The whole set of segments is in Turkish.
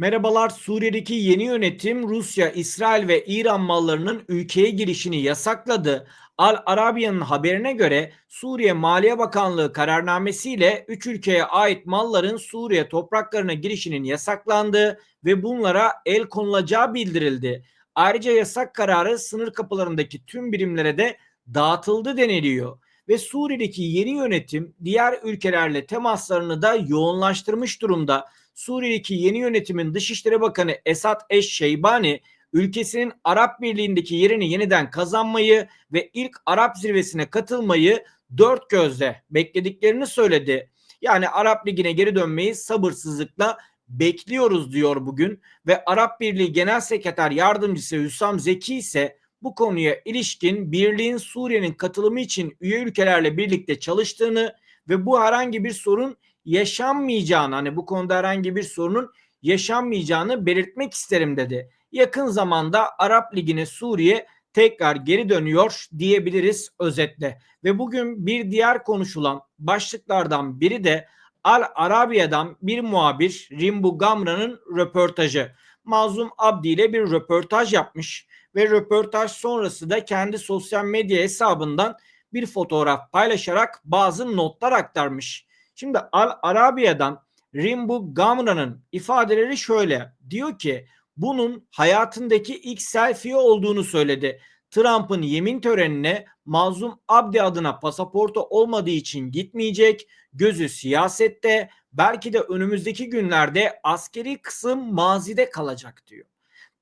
Merhabalar Suriye'deki yeni yönetim Rusya, İsrail ve İran mallarının ülkeye girişini yasakladı. Al Arabiya'nın haberine göre Suriye Maliye Bakanlığı kararnamesiyle 3 ülkeye ait malların Suriye topraklarına girişinin yasaklandığı ve bunlara el konulacağı bildirildi. Ayrıca yasak kararı sınır kapılarındaki tüm birimlere de dağıtıldı deniliyor. Ve Suriye'deki yeni yönetim diğer ülkelerle temaslarını da yoğunlaştırmış durumda. Suriye'deki yeni yönetimin Dışişleri Bakanı Esat Eş Şeybani ülkesinin Arap Birliği'ndeki yerini yeniden kazanmayı ve ilk Arap zirvesine katılmayı dört gözle beklediklerini söyledi. Yani Arap Ligi'ne geri dönmeyi sabırsızlıkla bekliyoruz diyor bugün ve Arap Birliği Genel Sekreter Yardımcısı Hüsam Zeki ise bu konuya ilişkin birliğin Suriye'nin katılımı için üye ülkelerle birlikte çalıştığını ve bu herhangi bir sorun yaşanmayacağını hani bu konuda herhangi bir sorunun yaşanmayacağını belirtmek isterim dedi. Yakın zamanda Arap Ligi'ne Suriye tekrar geri dönüyor diyebiliriz özetle. Ve bugün bir diğer konuşulan başlıklardan biri de Al Arabia'dan bir muhabir Rimbu Gamra'nın röportajı. Mazlum Abdi ile bir röportaj yapmış ve röportaj sonrası da kendi sosyal medya hesabından bir fotoğraf paylaşarak bazı notlar aktarmış. Şimdi Al Arabia'dan Rimbu Gamra'nın ifadeleri şöyle. Diyor ki bunun hayatındaki ilk selfie olduğunu söyledi. Trump'ın yemin törenine Mazlum Abdi adına pasaportu olmadığı için gitmeyecek. Gözü siyasette belki de önümüzdeki günlerde askeri kısım mazide kalacak diyor.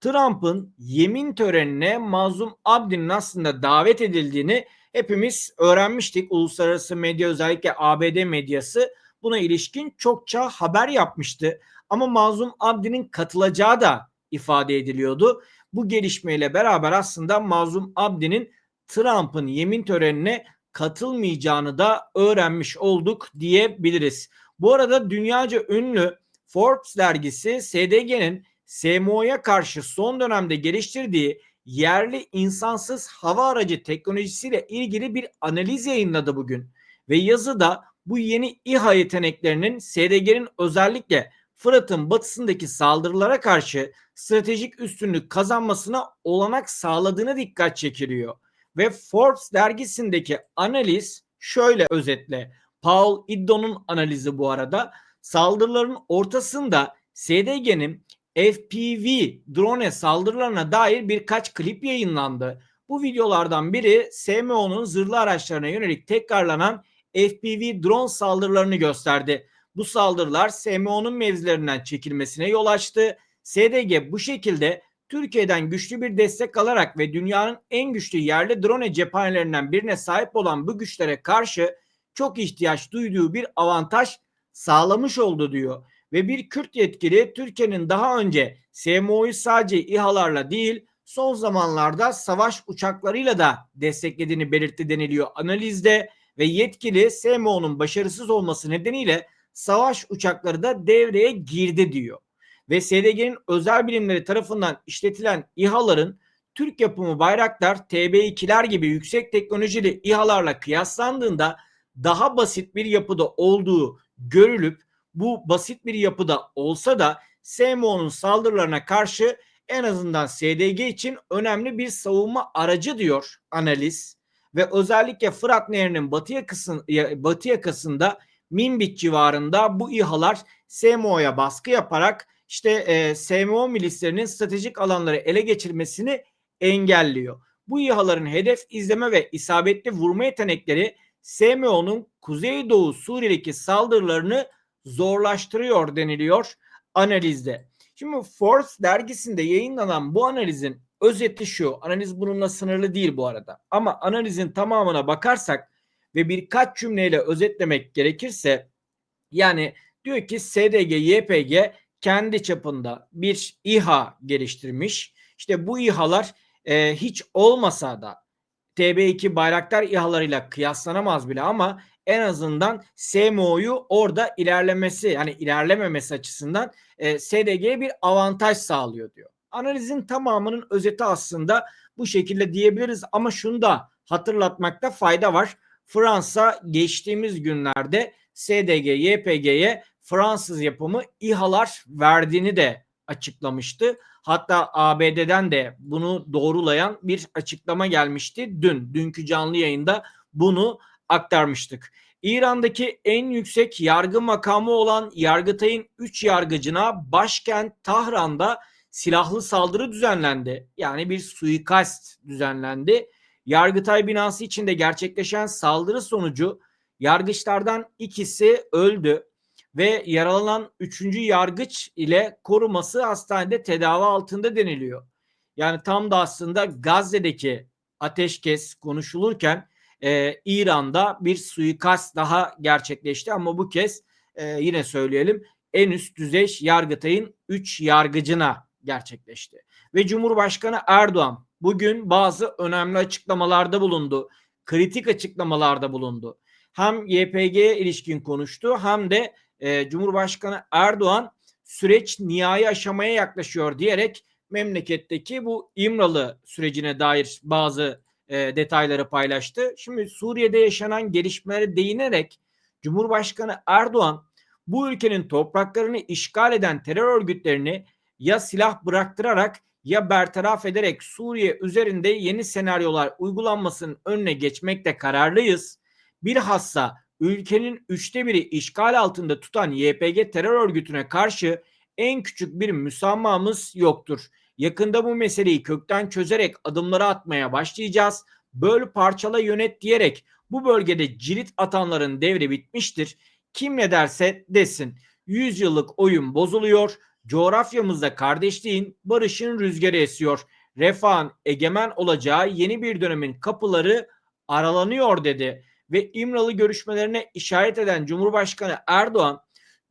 Trump'ın yemin törenine Mazlum Abdi'nin aslında davet edildiğini hepimiz öğrenmiştik. Uluslararası medya özellikle ABD medyası buna ilişkin çokça haber yapmıştı. Ama Mazlum Abdi'nin katılacağı da ifade ediliyordu. Bu gelişmeyle beraber aslında Mazlum Abdi'nin Trump'ın yemin törenine katılmayacağını da öğrenmiş olduk diyebiliriz. Bu arada dünyaca ünlü Forbes dergisi SDG'nin SMO'ya karşı son dönemde geliştirdiği yerli insansız hava aracı teknolojisiyle ilgili bir analiz yayınladı bugün. Ve yazıda bu yeni İHA yeteneklerinin SDG'nin özellikle Fırat'ın batısındaki saldırılara karşı stratejik üstünlük kazanmasına olanak sağladığını dikkat çekiliyor. Ve Forbes dergisindeki analiz şöyle özetle. Paul Iddo'nun analizi bu arada. Saldırıların ortasında SDG'nin FPV drone saldırılarına dair birkaç klip yayınlandı. Bu videolardan biri SMO'nun zırhlı araçlarına yönelik tekrarlanan FPV drone saldırılarını gösterdi. Bu saldırılar SMO'nun mevzilerinden çekilmesine yol açtı. SDG bu şekilde Türkiye'den güçlü bir destek alarak ve dünyanın en güçlü yerli drone cephanelerinden birine sahip olan bu güçlere karşı çok ihtiyaç duyduğu bir avantaj sağlamış oldu diyor. Ve bir Kürt yetkili Türkiye'nin daha önce SMO'yu sadece İHA'larla değil son zamanlarda savaş uçaklarıyla da desteklediğini belirtti deniliyor analizde ve yetkili SMO'nun başarısız olması nedeniyle savaş uçakları da devreye girdi diyor. Ve SDG'nin özel bilimleri tarafından işletilen İHA'ların Türk yapımı Bayraktar TB2'ler gibi yüksek teknolojili İHA'larla kıyaslandığında daha basit bir yapıda olduğu görülüp bu basit bir yapıda olsa da SMO'nun saldırılarına karşı en azından SDG için önemli bir savunma aracı diyor analiz ve özellikle Fırat Nehri'nin batı, yakasın, batı yakasında Minbit civarında bu İHA'lar SMO'ya baskı yaparak işte e, SMO milislerinin stratejik alanları ele geçirmesini engelliyor. Bu İHA'ların hedef izleme ve isabetli vurma yetenekleri SMO'nun Kuzeydoğu Suriye'deki saldırılarını zorlaştırıyor deniliyor analizde. Şimdi Forbes dergisinde yayınlanan bu analizin özeti şu. Analiz bununla sınırlı değil bu arada. Ama analizin tamamına bakarsak ve birkaç cümleyle özetlemek gerekirse yani diyor ki SDG, YPG kendi çapında bir İHA geliştirmiş. İşte bu İHA'lar e, hiç olmasa da TB2 Bayraktar İHA'larıyla kıyaslanamaz bile ama en azından SMO'yu orada ilerlemesi yani ilerlememesi açısından e, SDG'ye bir avantaj sağlıyor diyor. Analizin tamamının özeti aslında bu şekilde diyebiliriz ama şunu da hatırlatmakta fayda var. Fransa geçtiğimiz günlerde SDG, YPG'ye Fransız yapımı İHA'lar verdiğini de açıklamıştı. Hatta ABD'den de bunu doğrulayan bir açıklama gelmişti dün. Dünkü canlı yayında bunu aktarmıştık. İran'daki en yüksek yargı makamı olan Yargıtay'ın 3 yargıcına başkent Tahran'da silahlı saldırı düzenlendi. Yani bir suikast düzenlendi. Yargıtay binası içinde gerçekleşen saldırı sonucu yargıçlardan ikisi öldü ve yaralanan üçüncü yargıç ile koruması hastanede tedavi altında deniliyor. Yani tam da aslında Gazze'deki ateşkes konuşulurken e, İran'da bir suikast daha gerçekleşti ama bu kez e, yine söyleyelim en üst düzey Yargıtay'ın 3 yargıcına gerçekleşti. Ve Cumhurbaşkanı Erdoğan bugün bazı önemli açıklamalarda bulundu. Kritik açıklamalarda bulundu. Hem YPG'ye ilişkin konuştu hem de e, Cumhurbaşkanı Erdoğan süreç nihai aşamaya yaklaşıyor diyerek memleketteki bu İmralı sürecine dair bazı e, detayları paylaştı. Şimdi Suriye'de yaşanan gelişmelere değinerek Cumhurbaşkanı Erdoğan bu ülkenin topraklarını işgal eden terör örgütlerini ya silah bıraktırarak ya bertaraf ederek Suriye üzerinde yeni senaryolar uygulanmasının önüne geçmekte kararlıyız. Bilhassa ülkenin üçte biri işgal altında tutan YPG terör örgütüne karşı en küçük bir müsamahımız yoktur. Yakında bu meseleyi kökten çözerek adımları atmaya başlayacağız. Böl parçala yönet diyerek bu bölgede cirit atanların devri bitmiştir. Kim ne derse desin. 100 yıllık oyun bozuluyor. Coğrafyamızda kardeşliğin, barışın rüzgarı esiyor. Refahın egemen olacağı yeni bir dönemin kapıları aralanıyor dedi ve İmralı görüşmelerine işaret eden Cumhurbaşkanı Erdoğan,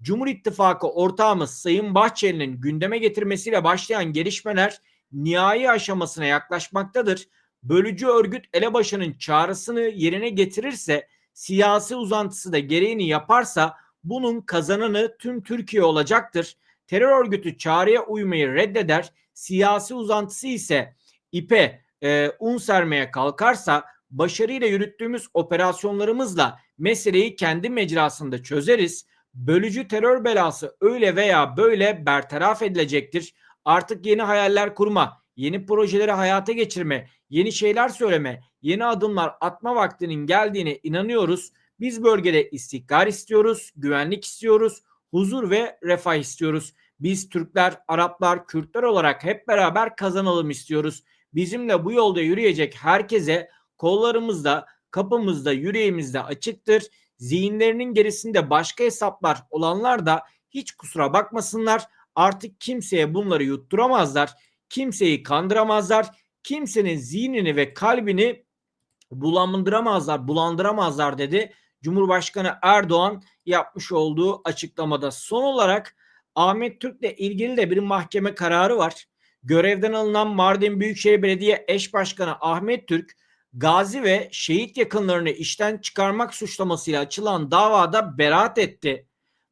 Cumhur İttifakı ortağımız Sayın Bahçeli'nin gündeme getirmesiyle başlayan gelişmeler nihai aşamasına yaklaşmaktadır. Bölücü örgüt elebaşının çağrısını yerine getirirse, siyasi uzantısı da gereğini yaparsa bunun kazananı tüm Türkiye olacaktır. Terör örgütü çağrıya uymayı reddeder, siyasi uzantısı ise ipe e, un sermeye kalkarsa başarıyla yürüttüğümüz operasyonlarımızla meseleyi kendi mecrasında çözeriz. Bölücü terör belası öyle veya böyle bertaraf edilecektir. Artık yeni hayaller kurma, yeni projeleri hayata geçirme, yeni şeyler söyleme, yeni adımlar atma vaktinin geldiğine inanıyoruz. Biz bölgede istikrar istiyoruz, güvenlik istiyoruz, huzur ve refah istiyoruz. Biz Türkler, Araplar, Kürtler olarak hep beraber kazanalım istiyoruz. Bizimle bu yolda yürüyecek herkese kollarımızda, kapımızda, yüreğimizde açıktır. Zihinlerinin gerisinde başka hesaplar olanlar da hiç kusura bakmasınlar. Artık kimseye bunları yutturamazlar. Kimseyi kandıramazlar. Kimsenin zihnini ve kalbini bulandıramazlar, bulandıramazlar dedi. Cumhurbaşkanı Erdoğan yapmış olduğu açıklamada. Son olarak Ahmet Türk'le ilgili de bir mahkeme kararı var. Görevden alınan Mardin Büyükşehir Belediye Eş Başkanı Ahmet Türk gazi ve şehit yakınlarını işten çıkarmak suçlamasıyla açılan davada beraat etti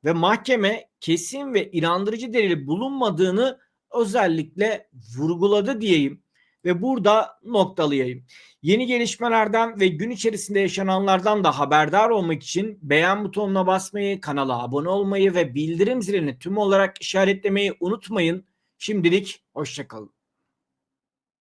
ve mahkeme kesin ve inandırıcı delil bulunmadığını özellikle vurguladı diyeyim ve burada noktalayayım. Yeni gelişmelerden ve gün içerisinde yaşananlardan da haberdar olmak için beğen butonuna basmayı, kanala abone olmayı ve bildirim zilini tüm olarak işaretlemeyi unutmayın. Şimdilik hoşçakalın.